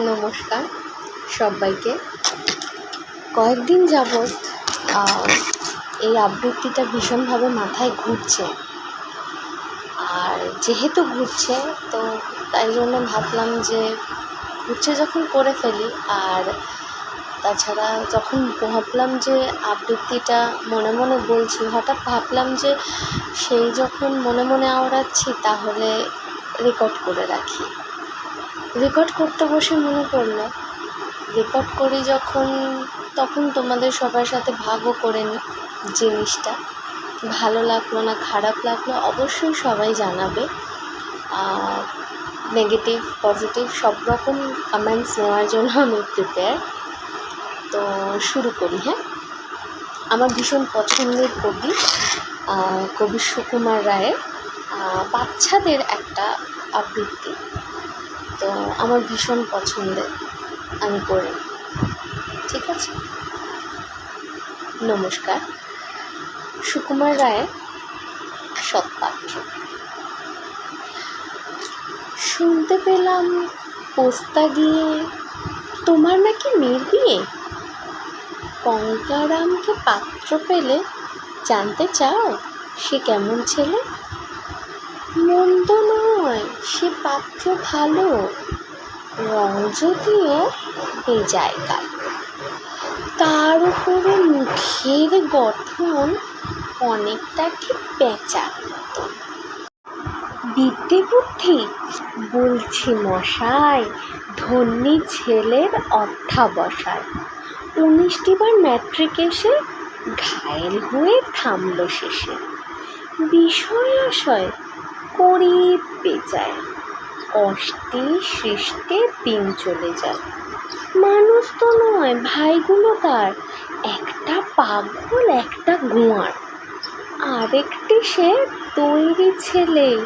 নমস্কার সবাইকে। কয়েকদিন যাবৎ এই আবৃত্তিটা ভীষণভাবে মাথায় ঘুরছে। আর যেহেতু ঘুরছে, তো তাই জন্য ভাবলাম যে ঘুরছে যখন করে ফেলি, আর তাছাড়া যখন ভাবলাম যে আবৃত্তিটা মনে মনে বলছি, হঠাৎ ভাবলাম যে সেই যখন মনে মনে আওড়াচ্ছি, তাহলে রেকর্ড করে রাখি। রেকর্ড করতে বসে মনে পড়ল। রেকর্ড করি যখন, তখন তোমাদের সবার সাথে ভাগও করে নিই জিনিসটা। ভালো লাগল না, খারাপ লাগল, অবশ্যই সবাই জানাবে। নেগেটিভ পজিটিভ সব রকম কমেন্টস নেওয়ার জন্য আমি প্রিপেয়ার তো শুরু করি হ্যাঁ? আমার ভীষণ পছন্দের কবি কবি সুকুমার রায়ের বাচ্চাদের একটা আবৃত্তি। তো আমার ভীষণ পছন্দের, আমি করি ঠিক আছে? নমস্কার। সুকুমার রায়ের সৎপাত্র। শুনতে পেলাম পোস্তা গিয়ে তোমার নাকি মেয়ের বিয়ে। কঙ্কারামকে পাত্র পেলে জানতে চাও সে কেমন ছেলে? মন্দ নয়। সে পাত্র ভালো রং যদিও বেজায় কালো তার উপরে মুখের গঠন অনেকটা ঠিক মতন বিদ্যে বুদ্ধি বলছি মশাই, ধন্যী ছেলের অধ্যাবসায়। উনিশটি বার ম্যাট্রিক এসে ঘায়েল হয়ে থামল শেষে। বিষয় আশয় করি বেচায় কষ্টে সৃষ্টে দিন চলে যায়। মানুষ তো নয়, ভাইগুলো তার। একটা পাগল, একটা গোয়ার। আরেকটি সে তৈরি ছেলে।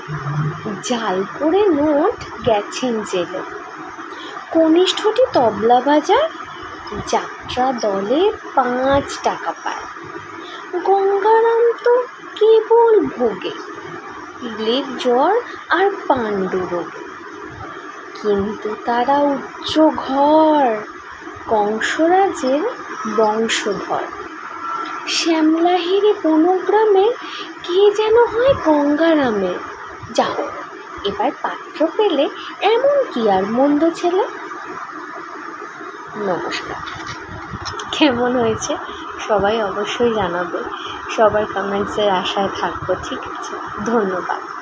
জাল করে নোট গেছেন জেলে। কনিষ্ঠটি তবলা বাজায়, যাত্রা দলে পাঁচ টাকা পায়। গঙ্গারাম তো কেবল ভোগে। পিলের জ্বর আর পাণ্ডু রোগে। কিন্তু তারা উচ্চ ঘর, কংসরাজের বংশধর। শ্যামলাহিরি বনগ্রামের কে যেন হয় গঙ্গারামের যাও এবার পাত্র পেলে এমন কি আর মন্দ ছেলে? নমস্কার। কেমন হয়েছে? সবাই অবশ্যই জানাবে। সবার কমেন্টসের আশায় থাকব ঠিক আছে? ধন্যবাদ।